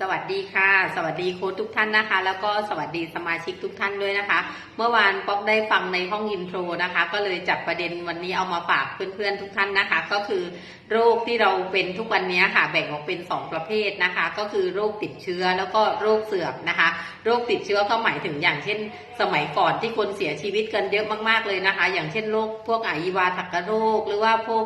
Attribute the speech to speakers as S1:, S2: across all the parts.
S1: สวัสดีค่ะ สวัสดีโค้ชทุกท่านนะคะ แล้วก็สวัสดีสมาชิกทุกท่านด้วยนะคะ เมื่อวานป๊อกได้ฟังในห้องอินโทรนะคะ ก็เลยจับประเด็นวันนี้เอามาฝากเพื่อนๆทุกท่านนะคะ ก็คือโรคที่เราเป็นทุกวันนี้ค่ะ แบ่งออกเป็น 2 ประเภทนะคะ ก็คือโรคติดเชื้อแล้วก็โรคเสื่อมนะคะ โรคติดเชื้อก็หมายถึงอย่างเช่น สมัยก่อนที่คนเสียชีวิตกันเยอะมากๆเลยนะคะ อย่างเช่นโรคพวกอายิวาทักกะโรค หรือว่าพวก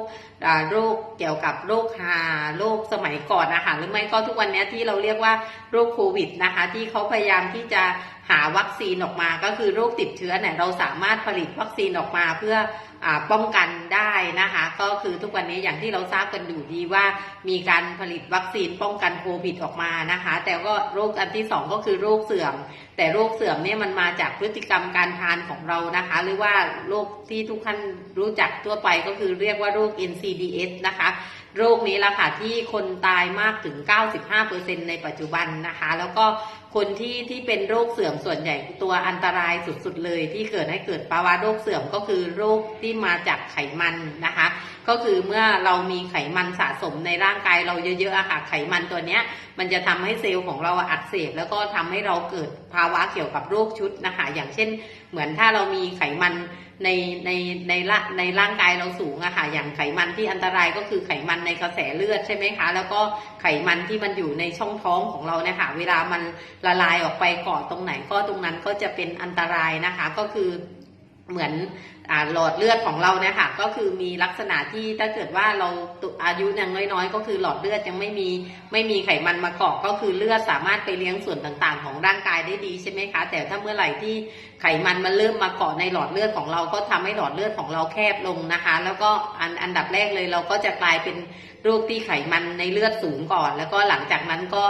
S1: โรคเกี่ยวกับโรคฮาโรคสมัยก่อนนะคะหรือไม่ก็ทุกวันนี้ที่เราเรียกว่าโรคโควิดนะคะ ที่เขาพยายามที่จะ หาวัคซีนออกมาก็คือโรคติดเชื้อเนี่ยเราสามารถผลิตวัคซีนออกมาเพื่ออป้องกันได้นะคะ ก็คือทุกวันนี้อย่างที่เราทราบกันอยู่ดีว่ามีการผลิตวัคซีนป้องกันโควิดออกมานะคะ แต่ก็โรคอันที่สองก็คือโรคเสื่อม แต่โรคเสื่อมเนี่ยมันมาจากพฤติกรรมการทานของเรานะคะ หรือว่าโรคที่ทุกท่านรู้จักทั่วไปก็คือเรียกว่าโรค NCDs นะคะโรคนี้ละค่ะที่คนตายมากถึง 95%ในปัจจุบันนะคะ แล้วก็ คนที่ที่เป็นโรคเสื่อมส่วนใหญ่ตัวอันตรายสุดๆเลย ที่เกิดให้เกิดภาวะโรคเสื่อมก็คือโรคที่มาจากไขมันนะคะ ก็คือเมื่อเรามีไขมันสะสมในร่างกายเราเยอะๆอะค่ะไขมันตัวเนี้ย มันจะทำให้เซลล์ของเราอักเสบแล้วก็ทำให้เราเกิดภาวะเกี่ยวกับโรคชุดนะคะอย่างเช่น เหมือนถ้าเรามีไขมันในในในละในร่างกายเราสูงอะค่ะอย่างไขมันที่อันตรายก็คือไขมันในกระแสเลือดใช่ไหมคะ แล้วก็ไขมันที่มันอยู่ในช่องท้องของเราเนี่ยค่ะเวลามันละลายออกไปเกาะตรงไหนก็ตรงนั้นก็จะเป็นอันตรายนะคะก็คือ เหมือนอหลอดเลือดของเราเนี่ยค่ะก็คือมีลักษณะที่ถ้าเกิดว่าเราอายุยังน้อยๆ ก็คือหลอดเลือดยังไม่มีไม่มีไขมันมาเกาะก็คือเลือดสามารถไปเลี้ยงส่วนต่างๆ ของร่างกายได้ดีใช่ไหมคะ แต่ถ้าเมื่อไหร่ที่ไขมันมันเริ่มมาเกาะในหลอดเลือดของเราก็ทำให้หลอดเลือดของเราแคบลงนะคะ แล้วก็อันอันดับแรกเลยเราก็จะกลายเป็นโรคที่ไขมันในเลือดสูงก่อน แล้วก็หลังจากนั้นก็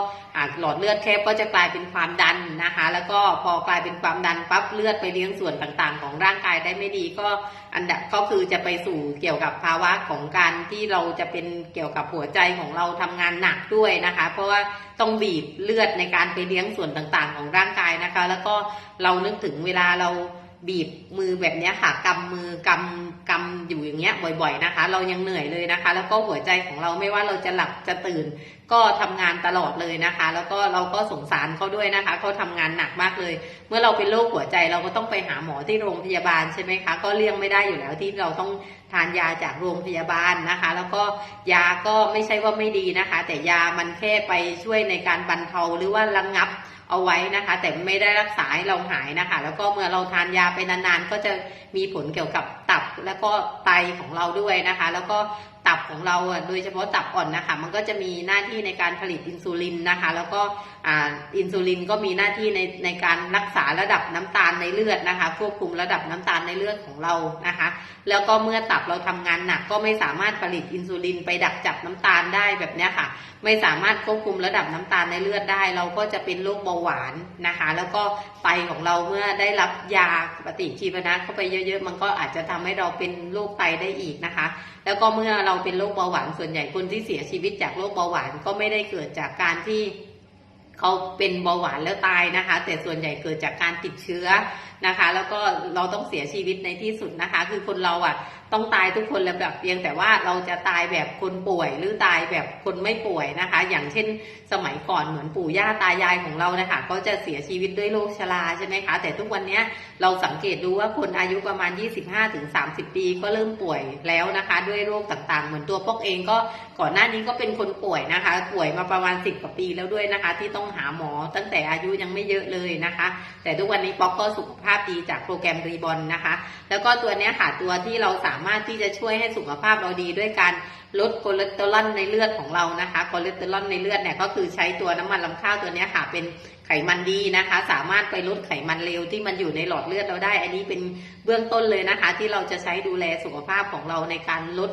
S1: หลอดเลือดแคบก็จะกลายเป็นความดันนะคะ แล้วก็พอกลายเป็นความดันปั๊บเลือดไปเลี้ยงส่วนต่างๆ ของร่างกายได้ไม่ดีก็อันดับก็คือจะไปสู่เกี่ยวกับภาวะของการที่เราจะเป็นเกี่ยวกับหัวใจของเราทำงานหนักด้วยนะคะ เพราะว่าต้องบีบเลือดในการไปเลี้ยงส่วนต่างๆ ของร่างกายนะคะ แล้วก็เรานึกถึงเวลาเราบีบมือแบบนี้ค่ะกำมือกำกำอยู่อย่างเงี้ยบ่อย ๆนะคะ เรายังเหนื่อยเลยนะคะ แล้วก็หัวใจของเราไม่ว่าเราจะหลับจะตื่น ก็ทำงานตลอดเลยนะคะ แล้วก็เราก็สงสารเขาด้วยนะคะเขาทำงานหนักมากเลย เมื่อเราเป็นโรคหัวใจเราก็ต้องไปหาหมอที่โรงพยาบาลใช่ไหมคะ ก็เลี่ยงไม่ได้อยู่แล้วที่เราต้องทานยาจากโรงพยาบาลนะคะ แล้วก็ยาก็ไม่ใช่ว่าไม่ดีนะคะ แต่ยามันแค่ไปช่วยในการบรรเทาหรือว่าระงงับเอาไว้นะคะ แต่ไม่ได้รักษาให้เราหายนะคะ แล้วก็เมื่อเราทานยาไปนานๆ ก็จะมีผลเกี่ยวกับตับแล้วก็ไตของเราด้วยนะคะ แล้วก็ ตับของเราอะโดยเฉพาะตับอ่อนนะคะ มันก็จะมีหน้าที่ในการผลิตอินซูลินนะคะ แล้วก็อ,อินซูลินก็มีหน้าที่ในในการรักษาระดับน้ำตาลในเลือดนะคะ ควบคุมระดับน้ำตาลในเลือดของเรานะคะ แล้วก็เมื่อตับเราทำงานหนักก็ไม่สามารถผลิตอินซูลินไปดักจับน้ำตาลได้แบบนี้ค่ะ ไม่สามารถควบคุมระดับน้ำตาลในเลือดได้ เราก็จะเป็นโรคเบาหวานนะคะ แล้วก็ไตของเราเมื่อได้รับยาปฏิชีวนะเข้าไปเยอะ ๆ มันก็อาจจะทำให้เราเป็นโรคไตได้อีกนะคะ แล้วก็เมื่อเราเป็นโรคเบาหวานส่วนใหญ่คนที่เสียชีวิตจากโรคเบาหวานก็ไม่ได้เกิดจากการที่เขาเป็นเบาหวานแล้วตายนะคะ แต่ส่วนใหญ่เกิดจากการติดเชื้อ นะคะ แล้วก็เราต้องเสียชีวิตในที่สุดนะคะ คือคนเราอะต้องตายทุกคนแล้วแบบเพียงแต่ว่าเราจะตายแบบคนป่วย หรือตายแบบคนไม่ป่วยนะคะ อย่างเช่นสมัยก่อนเหมือนปู่ย่าตายายของเรานะคะก็จะเสียชีวิตด้วยโรคชราใช่ไหมคะ แต่ทุกวันนี้เราสังเกตดูว่าคนอายุประมาณ 25-30 ปีก็เริ่มป่วยแล้วนะคะ ด้วยโรคต่างๆ เหมือนตัวพวกเองก็ก่อนหน้านี้ก็เป็นคนป่วยนะคะ ป่วยมาประมาณ 10กว่าปีแล้วด้วยนะคะ ที่ต้องหาหมอตั้งแต่อายุยังไม่เยอะเลยนะคะ แต่ทุกวันนี้ป๊อกก็สุขภาพาพดีจากโปรแกรมรีบอลนะคะ แล้วก็ตัวนี้ค่ะตัวที่เราสามารถที่จะช่วยให้สุขภาพเราดีด้วยการ ลดคอเลสเตอรอลในเลือดของเรานะคะคอเลสเตอรอลในเลือดเนี่ยก็คือใช้ตัวน้ำมันลำข้าวตัวนี้ค่ะเป็นไขมันดีนะคะ สามารถไปลดไขมันเลวที่มันอยู่ในหลอดเลือดเราได้ อันนี้เป็นเบื้องต้นเลยนะคะ ที่เราจะใช้ดูแลสุขภาพของเราในการลด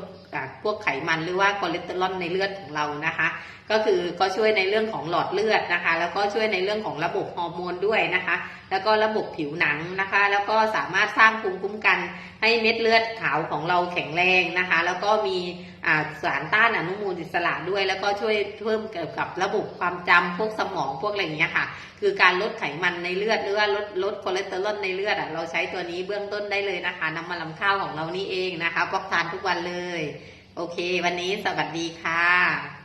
S1: พวกไขมันหรือว่าคอเลสเตอรอลในเลือดของเรานะคะ ก็คือก็ช่วยในเรื่องของหลอดเลือดนะคะ แล้วก็ช่วยในเรื่องของระบบฮอร์โมนด้วยนะคะ แล้วก็ระบบผิวหนังนะคะ แล้วก็สามารถสร้างภูมิคุ้มกันให้เม็ดเลือดขาวของเราแข็งแรงนะคะ แล้วก็มี สารต้านอนุมูลอิสระด้วย แล้วก็ช่วยเพิ่มเกี่ยวกับระบบความจำพวกสมองพวกอะไรอย่างเงี้ยค่ะ คือการลดไขมันในเลือดหรือว่าลดลดคอเลสเตอรอลในเลือดอะเราใช้ตัวนี้เบื้องต้นได้เลยนะคะ น้ำมันลำข้าวของเรานี่เองนะคะพอกทานทุกวันเลย โอเค วันนี้สวัสดีค่ะ